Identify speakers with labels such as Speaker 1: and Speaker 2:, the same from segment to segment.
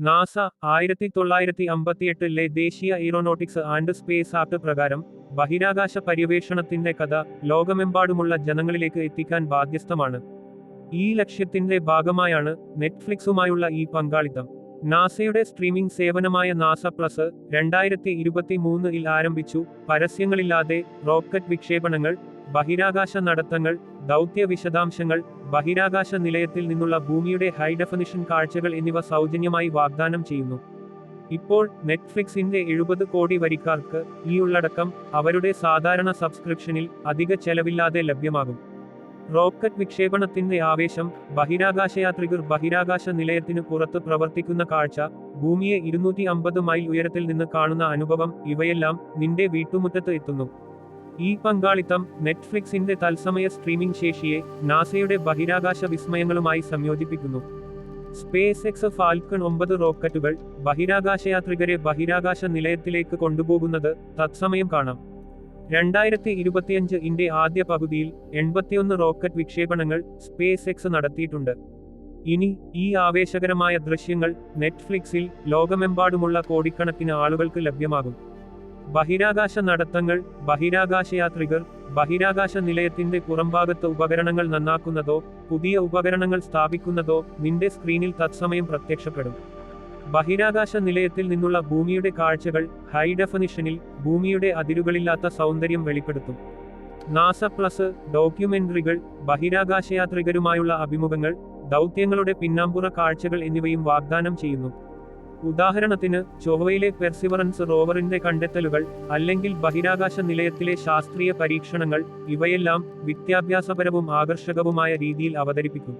Speaker 1: NASA ആയിരത്തി തൊള്ളായിരത്തി അമ്പത്തിയെട്ടിലെ ദേശീയ എയ്റോനോട്ടിക്സ് ആൻഡ് സ്പേസ് ആക്ട് പ്രകാരം ബഹിരാകാശ പര്യവേഷണത്തിന്റെ കഥ ലോകമെമ്പാടുമുള്ള ജനങ്ങളിലേക്ക് എത്തിക്കാൻ ബാധ്യസ്ഥമാണ്. ഈ ലക്ഷ്യത്തിന്റെ ഭാഗമായാണ് നെറ്റ്ഫ്ലിക്സുമായുള്ള ഈ പങ്കാളിത്തം. നാസയുടെ സ്ട്രീമിംഗ് സേവനമായ നാസ പ്ലസ് രണ്ടായിരത്തി ഇരുപത്തി മൂന്നിൽ ആരംഭിച്ചു. പരസ്യങ്ങളില്ലാതെ റോക്കറ്റ് വിക്ഷേപണങ്ങൾ ബഹിരാകാശ നടത്തങ്ങൾ ദൗത്യ വിശദാംശങ്ങൾ ബഹിരാകാശ നിലയത്തിൽ നിന്നുള്ള ഭൂമിയുടെ ഹൈ ഡെഫിനിഷൻ കാഴ്ചകൾ എന്നിവ സൗജന്യമായി വാഗ്ദാനം ചെയ്യുന്നു. ഇപ്പോൾ നെറ്റ്ഫ്ലിക്സിന്റെ എഴുപത് കോടി വരിക്കാർക്ക് ഈ ഉള്ളടക്കം അവരുടെ സാധാരണ സബ്സ്ക്രിപ്ഷനിൽ അധിക ചെലവില്ലാതെ ലഭ്യമാകും. റോക്കറ്റ് വിക്ഷേപണത്തിന്റെ ആവേശം ബഹിരാകാശയാത്രികർ ബഹിരാകാശ നിലയത്തിനു പുറത്ത് പ്രവർത്തിക്കുന്ന കാഴ്ച ഭൂമിയെ ഇരുന്നൂറ്റി അമ്പത് മൈൽ ഉയരത്തിൽ നിന്ന് കാണുന്ന അനുഭവം ഇവയെല്ലാം നിന്റെ വീട്ടുമുറ്റത്ത് എത്തുന്നു. ഈ പങ്കാളിത്തം നെറ്റ്ഫ്ലിക്സിന്റെ തത്സമയ സ്ട്രീമിംഗ് ശേഷിയെ നാസയുടെ ബഹിരാകാശ വിസ്മയങ്ങളുമായി സംയോജിപ്പിക്കുന്നു. സ്പേസ് എക്സ് ഫാൽക്കൺ ഒമ്പത് റോക്കറ്റുകൾ ബഹിരാകാശയാത്രികരെ ബഹിരാകാശ നിലയത്തിലേക്ക് കൊണ്ടുപോകുന്നത് തത്സമയം കാണാം. രണ്ടായിരത്തി ഇരുപത്തിയഞ്ച് ഇന്റെ ആദ്യ പകുതിയിൽ എൺപത്തിയൊന്ന് റോക്കറ്റ് വിക്ഷേപണങ്ങൾ സ്പേസ് എക്സ് നടത്തിയിട്ടുണ്ട്. ഇനി ഈ ആവേശകരമായ ദൃശ്യങ്ങൾ നെറ്റ്ഫ്ലിക്സിൽ ലോകമെമ്പാടുമുള്ള കോടിക്കണക്കിന് ആളുകൾക്ക് ലഭ്യമാകും. ബഹിരാകാശ നടത്തങ്ങൾ ബഹിരാകാശയാത്രികർ ബഹിരാകാശ നിലയത്തിന്റെ പുറംഭാഗത്ത് ഉപകരണങ്ങൾ നന്നാക്കുന്നതോ പുതിയ ഉപകരണങ്ങൾ സ്ഥാപിക്കുന്നതോ നിന്റെ സ്ക്രീനിൽ തത്സമയം പ്രത്യക്ഷപ്പെടും. ബഹിരാകാശ നിലയത്തിൽ നിന്നുള്ള ഭൂമിയുടെ കാഴ്ചകൾ ഹൈ ഡെഫനിഷനിൽ ഭൂമിയുടെ അതിരുകളില്ലാത്ത സൗന്ദര്യം വെളിപ്പെടുത്തും. നാസ പ്ലസ് ഡോക്യുമെന്ററികൾ ബഹിരാകാശയാത്രികരുമായുള്ള അഭിമുഖങ്ങൾ ദൗത്യങ്ങളുടെ പിന്നാമ്പുറ കാഴ്ചകൾ എന്നിവയും വാഗ്ദാനം ചെയ്യുന്നു. ഉദാഹരണത്തിന് ചൊവ്വയിലെ പെർസിവറൻസ് റോവറിന്റെ കണ്ടെത്തലുകൾ അല്ലെങ്കിൽ ബഹിരാകാശ നിലയത്തിലെ ശാസ്ത്രീയ പരീക്ഷണങ്ങൾ ഇവയെല്ലാം വിദ്യാഭ്യാസപരവും ആകർഷകവുമായ രീതിയിൽ അവതരിപ്പിക്കും.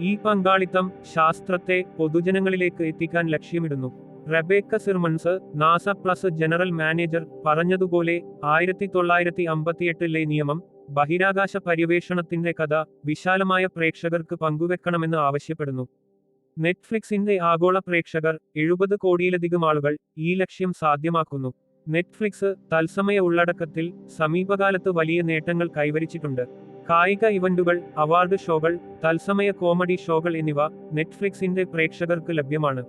Speaker 1: ഈ പങ്കാളിത്തം ശാസ്ത്രത്തെ പൊതുജനങ്ങളിലേക്ക് എത്തിക്കാൻ ലക്ഷ്യമിടുന്നു. Rebecca Sirmons NASA plus general manager പറഞ്ഞതുപോലെ ആയിരത്തി തൊള്ളായിരത്തി അമ്പത്തിയെട്ടിലെ നിയമം ബഹിരാകാശ പര്യവേഷണത്തിന്റെ കഥ വിശാലമായ പ്രേക്ഷകർക്ക് പങ്കുവെക്കണമെന്ന് ആവശ്യപ്പെടുന്നു. നെറ്റ്ഫ്ലിക്സിന്റെ ആഗോള പ്രേക്ഷകർ എഴുപത് കോടിയിലധികം ആളുകൾ ഈ ലക്ഷ്യം സാധ്യമാക്കുന്നു. നെറ്റ്ഫ്ലിക്സ് തത്സമയ ഉള്ളടക്കത്തിൽ സമീപകാലത്ത് വലിയ നേട്ടങ്ങൾ കൈവരിച്ചിട്ടുണ്ട്. കായിക ഇവന്റുകൾ അവാർഡ് ഷോകൾ തത്സമയ കോമഡി ഷോകൾ എന്നിവ നെറ്റ്ഫ്ലിക്സിന്റെ പ്രേക്ഷകർക്ക് ലഭ്യമാണ്.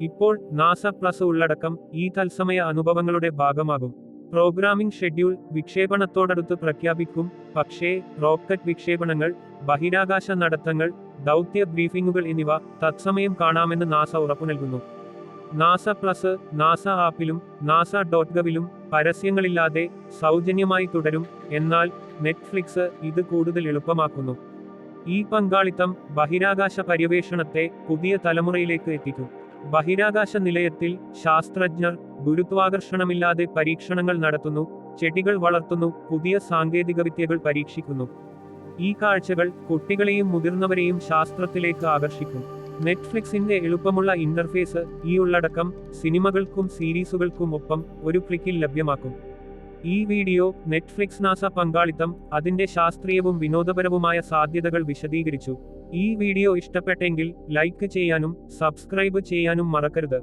Speaker 1: ഇപ്പോൾ നാസ പ്ലസ് ഉള്ളടക്കം ഈ തത്സമയ അനുഭവങ്ങളുടെ ഭാഗമാകും. പ്രോഗ്രാമിംഗ് ഷെഡ്യൂൾ വിക്ഷേപണത്തോടടുത്ത് പ്രഖ്യാപിക്കും. പക്ഷേ റോക്കറ്റ് വിക്ഷേപണങ്ങൾ ബഹിരാകാശ നടത്തങ്ങൾ ദൗത്യ ബ്രീഫിംഗുകൾ എന്നിവ തത്സമയം കാണാമെന്ന് നാസ ഉറപ്പു നൽകുന്നു. നാസ പ്ലസ് നാസ ആപ്പിലും നാസ ഡോട്ട് ഗവിലും പരസ്യങ്ങളില്ലാതെ സൗജന്യമായി തുടരും. എന്നാൽ നെറ്റ്ഫ്ലിക്സ് ഇത് കൂടുതൽ എളുപ്പമാക്കുന്നു. ഈ പങ്കാളിത്തം ബഹിരാകാശ പര്യവേഷണത്തെ പുതിയ തലമുറയിലേക്ക് എത്തിക്കും. ബഹിരാകാശ നിലയത്തിൽ ശാസ്ത്രജ്ഞർ ഗുരുത്വാകർഷണമില്ലാതെ പരീക്ഷണങ്ങൾ നടത്തുന്നു ചെടികൾ വളർത്തുന്നു പുതിയ സാങ്കേതികവിദ്യകൾ പരീക്ഷിക്കുന്നു. ഈ കാഴ്ചകൾ കുട്ടികളെയും മുതിർന്നവരെയും ശാസ്ത്രത്തിലേക്ക് ആകർഷിക്കും. നെറ്റ്ഫ്ലിക്സിന്റെ എളുപ്പമുള്ള ഇന്റർഫേസ് ഈ ഉള്ളടക്കം സിനിമകൾക്കും സീരീസുകൾക്കും ഒപ്പം ഒരു ക്ലിക്കിൽ ലഭ്യമാക്കും. ഈ വീഡിയോ നെറ്റ്ഫ്ലിക്സ് നാസ പങ്കാളിത്തം അതിന്റെ ശാസ്ത്രീയവും വിനോദപരവുമായ സാധ്യതകൾ വിശദീകരിച്ചു. ഈ വീഡിയോ ഇഷ്ടപ്പെട്ടെങ്കിൽ ലൈക്ക് ചെയ്യാനും സബ്സ്ക്രൈബ് ചെയ്യാനും മറക്കരുത്.